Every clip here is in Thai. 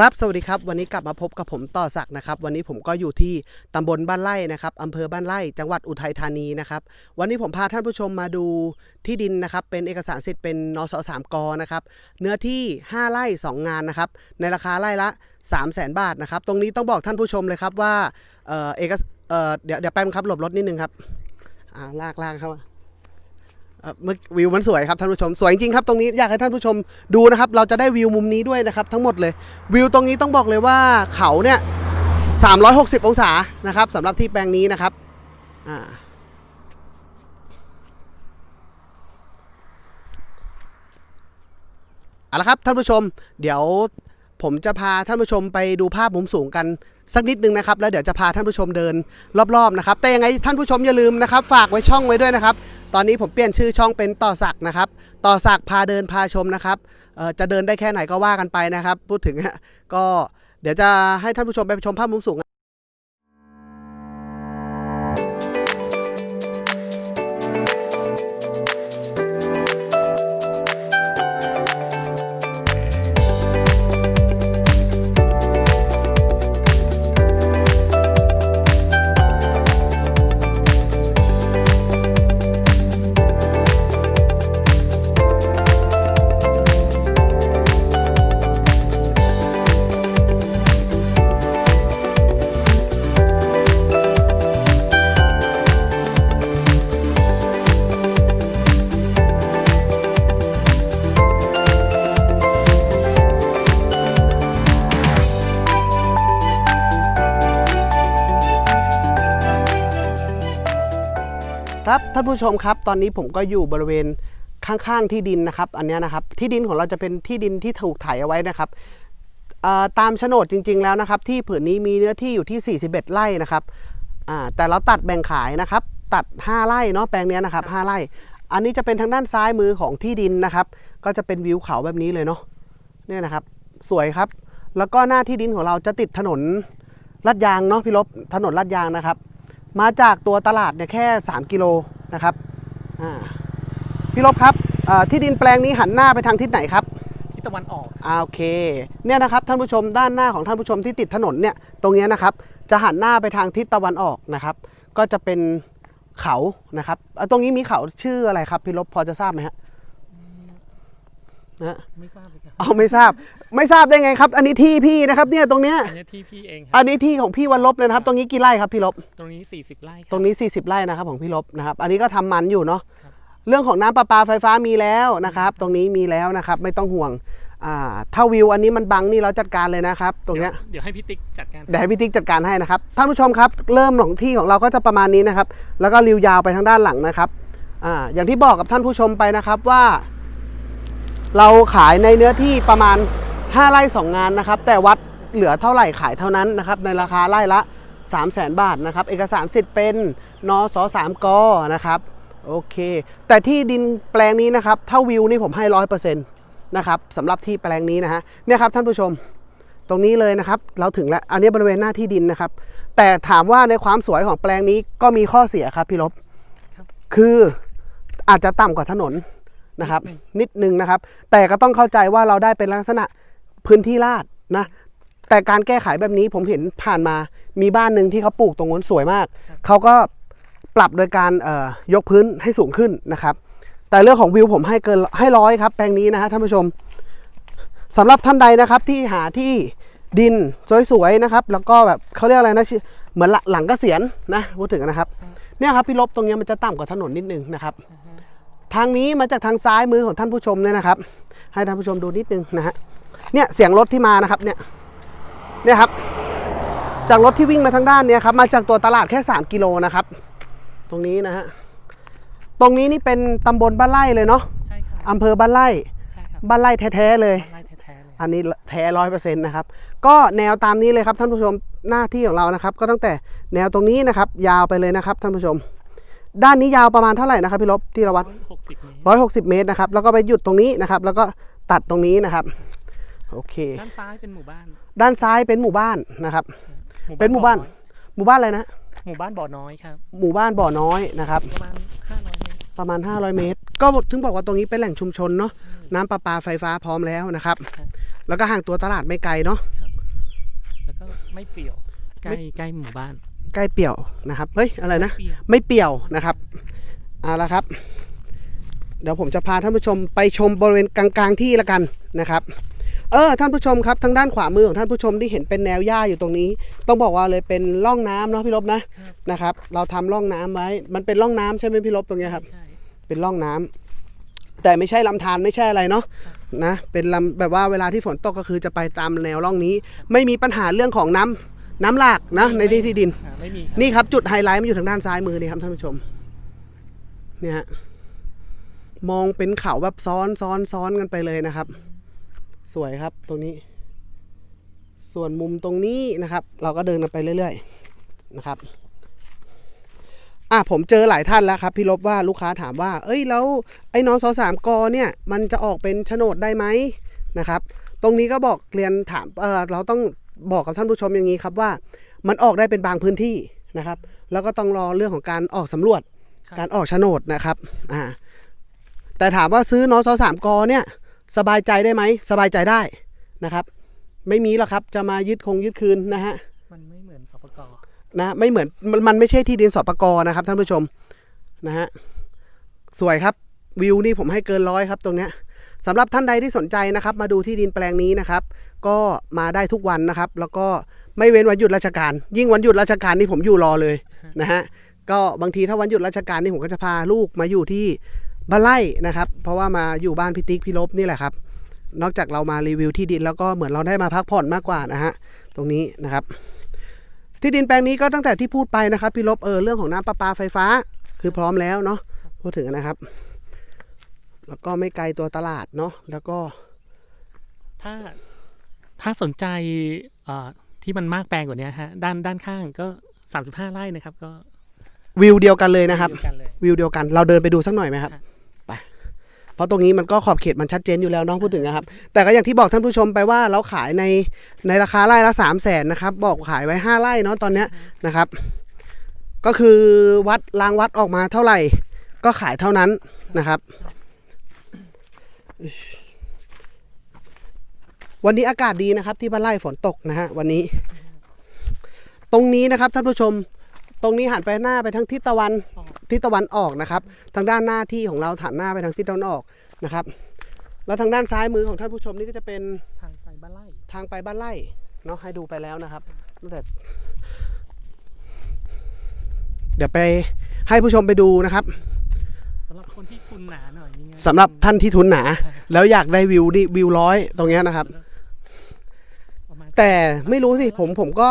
ครับ สวัสดีครับ วันนี้กลับมาพบกับผมต่อศักนะครับ วันนี้ผมก็อยู่ที่ตำบลบ้านไร่นะครับอำเภอบ้านไร่ จังหวัดอุทัยธานีนะครับ วันนี้ผมพาท่านผู้ชมมาดูที่ดินนะครับ เป็นเอกสารสิทธิ์เป็นนสสามกนะครับ เนื้อที่ 5 ไร่ 2 งานนะครับ ในราคาไร่ละ 3 0 0 0 0 0บาทนะครับ ตรงนี้ต้องบอกท่านผู้ชมเลยครับว่า เออเอกเออเดี๋ยวเดี๋ยวแป๊บนึงครับ หลบรถนิดนึงครับ อ่า ลากลากเข้ามา เมื่อวิวมันสวยครับท่านผู้ชมสวยจริงครับตรงนี้อยากให้ท่านผู้ชมดูนะครับ เราจะได้วิวมุมนี้ด้วยนะครับ ทั้งหมดเลยวิวตรงนี้ต้องบอกเลยว่าเขาเนี่ย360 องศานะครับสำหรับที่แปลงนี้นะครับอ่าเอาละครับท่านผู้ชม เดี๋ยวผมจะพาท่านผู้ชมไปดูภาพมุมสูงกัน สักนิดนึงนะครับ แล้วเดี๋ยวจะพาท่านผู้ชมเดินรอบๆนะครับ แต่ยังไงท่านผู้ชมอย่าลืมนะครับ ฝากไว้ช่องไว้ด้วยนะครับ ตอนนี้ผมเปลี่ยนชื่อช่องเป็นต่อสักนะครับ ต่อสักพาเดินพาชมนะครับจะเดินได้แค่ไหนก็ว่ากันไปนะครับ พูดถึงก็เดี๋ยวจะให้ท่านผู้ชมไปชมภาพมุมสูง ครับท่านผู้ชมครับ ตอนนี้ผมก็อยู่บริเวณข้างๆที่ดินนะครับ อันนี้นะครับที่ดินของเราจะเป็นที่ดินที่ถูกไถเอาไว้นะครับตามโฉนดจริง ๆ แล้วนะครับ ที่ผืนนี้มีเนื้อที่อยู่ที่ 41 ไร่นะครับแต่เราตัดแบ่งขายนะครับ ตัด 5 ไร่เนาะแปลงนี้นะครับ 5 ไร่ อันนี้จะเป็นทางด้านซ้ายมือของที่ดินนะครับ ก็จะเป็นวิวเขาแบบนี้เลยเนาะเนี่ยนะครับ สวยครับ แล้วก็หน้าที่ดินของเราจะติดถนนลาดยางเนาะพี่ลบถนนลาดยางนะครับ มาจากตัวตลาดเนี่ยแค่ 3 กิโลนะครับอ่าพี่ลบครับอ่าที่ดินแปลงนี้หันหน้าไปทางทิศไหนครับทิศตะวันออกอ่าโอเคเนี่ยนะครับท่านผู้ชมด้านหน้าของท่านผู้ชมที่ติดถนนเนี่ยตรงเนี้ยนะครับจะหันหน้าไปทางทิศตะวันออกนะครับ ก็จะเป็นเขานะครับอ่าตรงนี้มีเขาชื่ออะไรครับพี่ลบพอจะทราบไหมฮะ นะไม่ทราบเลยครับเอาไม่ทราบ ไม่ทราบได้ไงครับ อันนี้ที่พี่นะครับเนี่ยตรงเนี้ยอันนี้ที่พี่เองคอัรับ นนี้ที่ของพี่วันลบเลยนะครับ ตรงนี้กี่ไร่ครับพี่ลบ ตรงนี้ 40 ไร่คตรับรงนี้ 40 ไร่นะครับของพี่ลบนะครับ อันนี้ก็ทำมันอยู่เนาะ ครับ เรื่องของน้ำประปาไฟฟ้ามีแล้วนะครับ ตรงนี้มีแล้วนะครับ ไม่ต้องห่วง อ่า ถ้าวิวอันนี้มันบังนี่เราจัดการเลยนะครับ ตรงเนี้ย เดี๋ยวให้พี่ติ๊กจัดการ เดี๋ยวให้พี่ติ๊กจัดการให้นะครับท่านผู้ชมครับ เริ่มของที่ของเราก็จะประมาณนี้นะครับ แล้วก็ริวยาวไปทางด้านหลังนะครับอ่าอย่างที่บอกกับท่านผู้ชมไปนะครับว่า เราขายในเนื้อที่ประมาณ 5 ไร่ 2 งานนะครับ แต่วัดเหลือเท่าไหร่ขายเท่านั้นนะครับ ในราคาไร่ละ 3 0 0 0 0 0บาทนะครับ เอกสารสิทธิ์เป็นนสสามกนะครับ โอเค แต่ที่ดินแปลงนี้นะครับ ถ้าวิวนี่ผมให้ร้อยเปอร์เซ็นต์นะครับสำหรับที่แปลงนี้นะฮะเนี่ยครับท่านผู้ชมตรงนี้เลยนะครับ เราถึงแล้ว อันนี้บริเวณหน้าที่ดินนะครับ แต่ถามว่าในความสวยของแปลงนี้ก็มีข้อเสียครับพี่ลบ คืออาจจะต่ำกว่าถนน นะครับ นิดนึงนะครับ แต่ก็ต้องเข้าใจว่าเราได้เป็นลักษณะพื้นที่ลาดนะแต่การแก้ไขแบบนี้ผมเห็นผ่านมามีบ้านหนึ่งที่เขาปลูกตรงนู้นสวยมาก เขาก็ปรับโดยการยกพื้นให้สูงขึ้นนะครับ แต่เรื่องของวิวผมให้เกินให้ร้อยครับ แปลงนี้นะฮะท่านผู้ชมสำหรับท่านใดนะครับที่หาที่ดินสวยๆนะครับ แล้วก็แบบเขาเรียกอะไรนะชื่อเหมือนหลังหลังเกษียณนะพูดถึงนะครับ เนี่ยครับพี่ลบตรงนี้มันจะต่ำกว่าถนนนิดนึงนะครับ ทางนี้มาจากทางซ้ายมือของท่านผู้ชมเนี่ยนะครับ ให้ท่านผู้ชมดูนิดนึงนะฮะเนี่ยเสียงรถที่มานะครับเนี่ยเนี่ยครับ จากรถที่วิ่งมาทางด้านเนี้ยครับมาจากตัวตลาดแค่ 3 กิโลนะครับ ตรงนี้นะฮะตรงนี้นี่เป็นตำบลบ้านไร่เลยเนาะใช่ครับอำเภอบ้านไร่ใช่ครับบ้านไร่แท้ๆเลยไร่แท้ๆเลย อันนี้แท้ร้อยเปอร์เซ็นต์นะครับ ก็แนวตามนี้เลยครับท่านผู้ชมหน้าที่ของเรานะครับ ก็ตั้งแต่แนวตรงนี้นะครับ ยาวไปเลยนะครับท่านผู้ชม ด้านนี้ยาวประมาณเท่าไหร่นะครับพี่ลบที่เราวัด60เมตรร้อยหกสิบเมตรนะครับ แล้วก็ไปหยุดตรงนี้นะครับ แล้วก็ตัดตรงนี้นะครับ โอเค ด้านซ้ายเป็นหมู่บ้าน ด้านซ้ายเป็นหมู่บ้านนะครับ เป็นหมู่บ้านออยหมู่บ้านอะไรนะ หมู่บ้านบ่อน้อยครับ หมู่บ้านบ่อน้อยนะครับ ประมาณ500เมตร ประมาณ 500 เมตร ก็ถึงบอกว่าตรงนี้เป็นแหล่งชุมชนเนาะ น้ำประปาไฟฟ้าพร้อมแล้วนะครับครับแล้วก็ห่างตัวตลาดไม่ไกลเนาะครับแล้วก็ไม่เปลี่ยว ใกล้ใกล้หมู่บ้าน ใกล้เปี่ยวนะครับเฮ้ยอะไรนะเปลี่ยวไม่เปี่ยวนะครับ เอาละครับ เดี๋ยวผมจะพาท่านผู้ชมไปชมบริเวณกลางๆที่ละกันนะครับ เออท่านผู้ชมครับทางด้านขวามือของท่านผู้ชมที่เห็นเป็นแนวหญ้าอยู่ตรงนี้ ต้องบอกว่าเลยเป็นร่องน้ำเนาะพี่ลบนะครับนะครับ เราทำร่องน้ำไว้ มันเป็นร่องน้ำใช่ไหมพี่ลบตรงเนี้ยครับใช่เป็นร่องน้ำแต่ไม่ใช่ลำธารไม่ใช่อะไรเนาะนะเป็นลำแบบว่าเวลาที่ฝนตกก็คือจะไปตามแนวร่องนี้ ไม่มีปัญหาเรื่องของน้ำ น้ำหลากนะในที่ที่ดิน อ่าไม่มีครับนี่ครับจุดไฮไลท์มันอยู่ทางด้านซ้ายมือนี่ครับท่านผู้ชม เนี่ยฮะมองเป็นเขาแบบซ้อนซ้อนซ้อนกันไปเลยนะครับ สวยครับตรงนี้ ส่วนมุมตรงนี้นะครับ เราก็เดินกันไปเรื่อยๆนะครับ อะผมเจอหลายท่านแล้วครับ พี่ลบว่าลูกค้าถามว่า เอ้ยแล้วไอ้นอสสามกอเนี่ย มันจะออกเป็นโฉนดได้ไหมนะครับ ตรงนี้ก็บอกเรียนถามเออเราต้อง บอกกับท่านผู้ชมอย่างนี้ครับว่า มันออกได้เป็นบางพื้นที่นะครับ แล้วก็ต้องรอเรื่องของการออกสำรวจครับการออกโฉนดนะครับอ่าแต่ถามว่าซื้อนอสสามกอเนี่ยสบายใจได้ไหมสบายใจได้นะครับ ไม่มีหรอกครับจะมายึดคงยึดคืนนะฮะมันไม่เหมือนสปกนะไม่เหมือนมันมันไม่ใช่ที่ดินสปกรนะครับท่านผู้ชมนะฮะสวยครับวิวนี่ผมให้เกินร้อยครับตรงเนี้ย สำหรับท่านใดที่สนใจนะครับ มาดูที่ดินแปลงนี้นะครับ ก็มาได้ทุกวันนะครับ แล้วก็ไม่เว้นวันหยุดราชการ ยิ่งวันหยุดราชการนี่ผมอยู่รอเลยนะฮะก็บางทีถ้าวันหยุดราชการนี่ผมก็จะพาลูกมาอยู่ที่บ้านไร่นะครับ เพราะว่ามาอยู่บ้านพิติ๊กพี่ลบนี่แหละครับ นอกจากเรามารีวิวที่ดินแล้วก็เหมือนเราได้มาพักผ่อนมากกว่านะฮะตรงนี้นะครับ ที่ดินแปลงนี้ก็ตั้งแต่ที่พูดไปนะครับพี่ลบเออเรื่องของน้ำประปาไฟฟ้า คือพร้อมแล้วเนาะพูดถึงนะครับ แล้วก็ไม่ไกลตัวตลาดเนาะแล้วก็ ถ้าถ้าสนใจอ่าที่มันมากแปลงกว่านี้ฮะด้านด้านข้างก็ 35 ไร่นะครับ ก็วิวเดียวกันเลยนะครับเดียวกันเลยวิวเดียวกัน เราเดินไปดูสักหน่อยไหมครับค่ะไปเพราะตรงนี้มันก็ขอบเขตมันชัดเจนอยู่แล้วเน้องพูดถึงนะครับ แต่ก็อย่างที่บอกท่านผู้ชมไปว่าเราขายในในราคาไร่ละสามแสนนะครับ บอกขายไว้ห้าไร่เนาะตอนเนี้ยนะครับ ก็คือวัดรางวัดออกมาเท่าไหร่ ก็ขายเท่านั้นนะครับ วันนี้อากาศดีนะครับ ที่บ้านไร่ฝนตกนะฮะวันนี้ ตรงนี้นะครับท่านผู้ชม ตรงนี้หันไปหน้าไปทางทิศตะวันออกทิศตะวันออกนะครับ ทางด้านหน้าที่ของเราหันหน้าไปทางทิศตะวันออกนะครับ แล้วทางด้านซ้ายมือของท่านผู้ชมนี่ก็จะเป็นทางไปบ้านไร่ทางไปบ้านไร่เนาะให้ดูไปแล้วนะครับตั้งแต่เดี๋ยวไปให้ผู้ชมไปดูนะครับสำหรับคนที่ทุนหนาหน่อยนี่ไงสำหรับท่านที่ทุนหนา แล้วอยากได้วิวนี่วิวร้อยตรงเนี้ยนะครับ ประมาณแต่ไม่รู้สิผมผมก็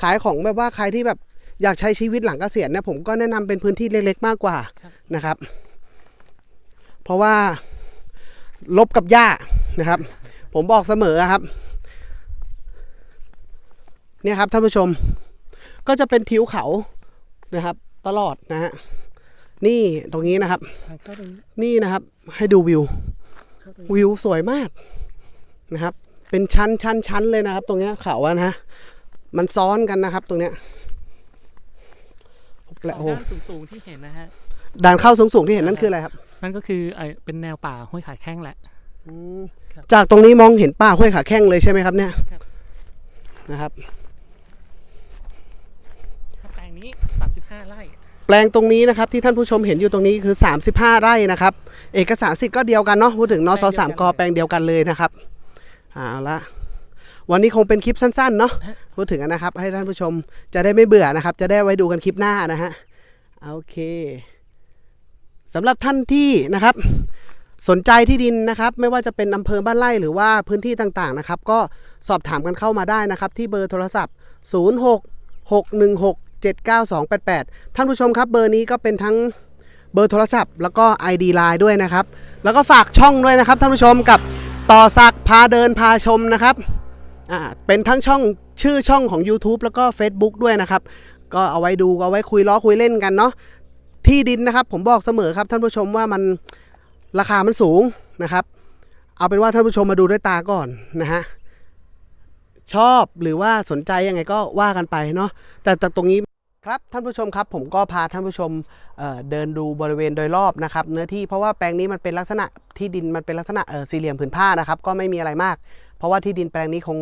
ขายของแบบว่าใครที่แบบอยากใช้ชีวิตหลังเกษียณเนี่ยผมก็แนะนำเป็นพื้นที่เล็กๆมากกว่าครับนะครับ เพราะว่า ลบกับหญ้านะครับ ผมบอกเสมอครับ เนี่ยครับท่านผู้ชม ก็จะเป็นทิวเขานะครับ ตลอดนะฮะ นี่ตรงนี้นะครับทางเข้าตรงนี้นี่นะครับให้ดูวิวเข้าตรงนี้วิวสวยมากนะครับ เป็นชั้นชั้นชั้นเลยนะครับ ตรงเนี้ยเขาอะนะฮะมันซ้อนกันนะครับ ตรงเนี้ยและโอ้โหด้านสูงๆที่เห็นนะฮะด่านเข้าสูงๆที่เห็นนั่นคืออะไรครับ นั่นก็คือไอเป็นแนวป่าห้วยขาแข้งแหละครับจากตรงนี้มองเห็นป่าห้วยขาแข้งเลยใช่ไหมครับเนี่ยครับนะครับถ้าแปลงนี้35ไร่ แปลงตรงนี้นะครับที่ท่านผู้ชมเห็นอยู่ตรงนี้คือ 35 ไร่นะครับ เอกสารสิทธิ์ก็เดียวกันเนาะพูดถึงนสสามกแปลงเดียวกันเลยนะครับเอาละวันนี้คงเป็นคลิปสั้นๆเนาะฮะพูดถึงนะครับ ให้ท่านผู้ชมจะได้ไม่เบื่อนะครับ จะได้ไว้ดูกันคลิปหน้านะฮะโอเคสำหรับท่านที่นะครับ สนใจที่ดินนะครับ ไม่ว่าจะเป็นอำเภอบ้านไร่หรือว่าพื้นที่ต่างๆนะครับ ก็สอบถามกันเข้ามาได้นะครับ ที่เบอร์โทรศัพท์ 06 616 79288 ท่านผู้ชมครับเบอร์นี้ก็เป็นทั้งเบอร์โทรศัพท์ แล้วก็ ID Line ด้วยนะครับ แล้วก็ฝากช่องด้วยนะครับท่านผู้ชมกับต่อสักพาเดินพาชมนะครับอ่าเป็นทั้งช่องชื่อช่องของ YouTube แล้วก็ Facebook ด้วยนะครับ ก็เอาไว้ดูเอาไว้คุยล้อคุยเล่นกันเนาะที่ดินนะครับผมบอกเสมอครับท่านผู้ชมว่ามันราคามันสูงนะครับ เอาเป็นว่าท่านผู้ชมมาดูด้วยตาก่อนนะฮะชอบหรือว่าสนใจยังไงก็ว่ากันไปเนาะแต่แต่ตรงนี้ ครับท่านผู้ชมครับผมก็พาท่านผู้ชมเเดินดูบริเวณโดยรอบนะครับเนื้อที่เพราะว่าแปลงนี้มันเป็นลักษณะที่ดินมันเป็นลักษณะสี่เหลี่ยมผืนผ้านะครับก็ไม่มีอะไรมาก เพราะว่าที่ดินแปลงนี้คง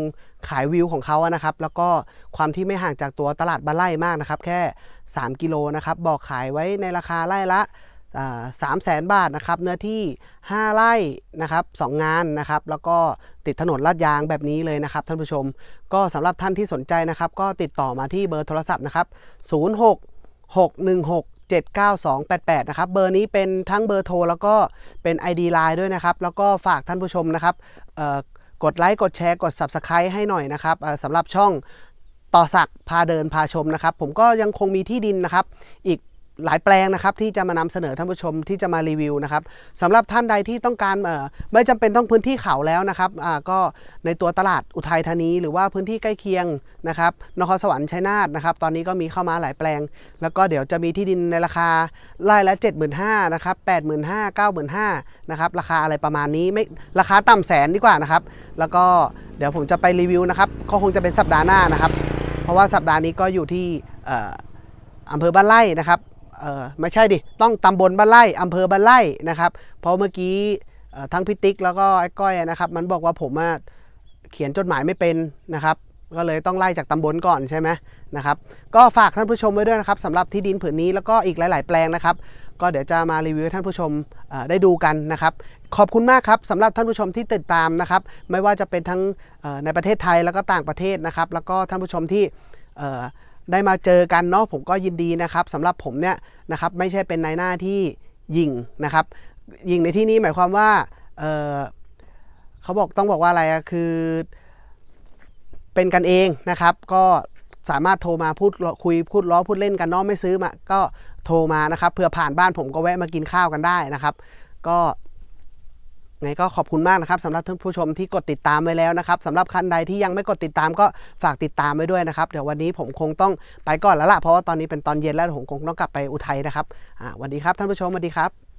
ขายวิวของเขาอะนะครับ แล้วก็ความที่ไม่ห่างจากตัวตลาดบ้านไร่มากนะครับ แค่ 3 กิโลนะครับบอกขายไว้ในราคาไร่ละ สามแสนบาทนะครับเนื้อที่ 5 ไร่นะครับสองงานนะครับแล้วก็ติดถนนลาดยางแบบนี้เลยนะครับท่านผู้ชม ก็สำหรับท่านที่สนใจนะครับ ก็ติดต่อมาที่เบอร์โทรศัพท์นะครับ 06 616 79288 นะครับ เบอร์นี้เป็นทั้งเบอร์โทร แล้วก็เป็น ID Line ด้วยนะครับ แล้วก็ฝากท่านผู้ชมนะครับกดไลค์กดแชร์กด Subscribe ให้หน่อยนะครับสำหรับช่องต่อสักพาเดินพาชมนะครับ ผมก็ยังคงมีที่ดินนะครับ อีก หลายแปลงนะครับที่จะมานำเสนอท่านผู้ชมที่จะมารีวิวนะครับสำหรับท่านใดที่ต้องการเอ่อไม่จำเป็นต้องพื้นที่เขาแล้วนะครับอ่าก็ในตัวตลาดอุทัยธานี หรือว่าพื้นที่ใกล้เคียงนะครับนครสวรรค์ชัยนาทนะครับตอนนี้ก็มีเข้ามาหลายแปลง แล้วก็เดี๋ยวจะมีที่ดินในราคาไร่ละ 75,000นะครับ85,000 95,000นะครับราคาอะไรประมาณนี้ไม่ราคาต่ำแสนดีกว่านะครับแล้วก็เดี๋ยวผมจะไปรีวิวนะครับก็คงจะเป็นสัปดาห์หน้านะครับ เพราะว่าสัปดาห์นี้ก็อยู่ที่อำเภอบ้านไร่นะครับ เออไม่ใช่ดิ ต้องตำบลบ้านไร่อำเภอบ้านไร่นะครับ เพราะเมื่อกี้ทั้งพิติกแล้วก็ไอ้ก้อยนะครับ มันบอกว่าผมเขียนจดหมายไม่เป็นนะครับ ก็เลยต้องไล่จากตำบลก่อนใช่ไหมนะครับ ก็ฝากท่านผู้ชมไว้ด้วยนะครับสำหรับที่ดินผืนนี้แล้วก็อีกหลาย ๆ แปลงนะครับ ก็เดี๋ยวจะมารีวิวให้ท่านผู้ชมได้ดูกันนะครับ ขอบคุณมากครับสำหรับท่านผู้ชมที่ติดตามนะครับ ไม่ว่าจะเป็นทั้งในประเทศไทยแล้วก็ต่างประเทศนะครับ แล้วก็ท่านผู้ชมที่ ได้มาเจอกันเนาะผมก็ยินดีนะครับสำหรับผมเนี่ยนะครับไม่ใช่เป็นนายหน้าที่ยิงนะครับยิงในที่นี้หมายความว่าเอ่อเขาบอกต้องบอกว่าอะไรอะคือ เป็นกันเองนะครับ ก็สามารถโทรมาพูดคุยพูดล้อพูดเล่นกันเนาะไม่ซื้อมาก็โทรมานะครับเผื่อผ่านบ้านผมก็แวะมากินข้าวกันได้นะครับ ก็ ไงก็ขอบคุณมากนะครับสำหรับท่านผู้ชมที่กดติดตามไว้แล้วนะครับสำหรับคันใดที่ยังไม่กดติดตามก็ฝากติดตามไว้ด้วยนะครับ เดี๋ยววันนี้ผมคงต้องไปก่อนแล้วล่ะเพราะว่าตอนนี้เป็นตอนเย็นแล้วผมคงต้องกลับไปอุทัยนะครับอ่าวันดีครับท่านผู้ชมสวัสดีครับ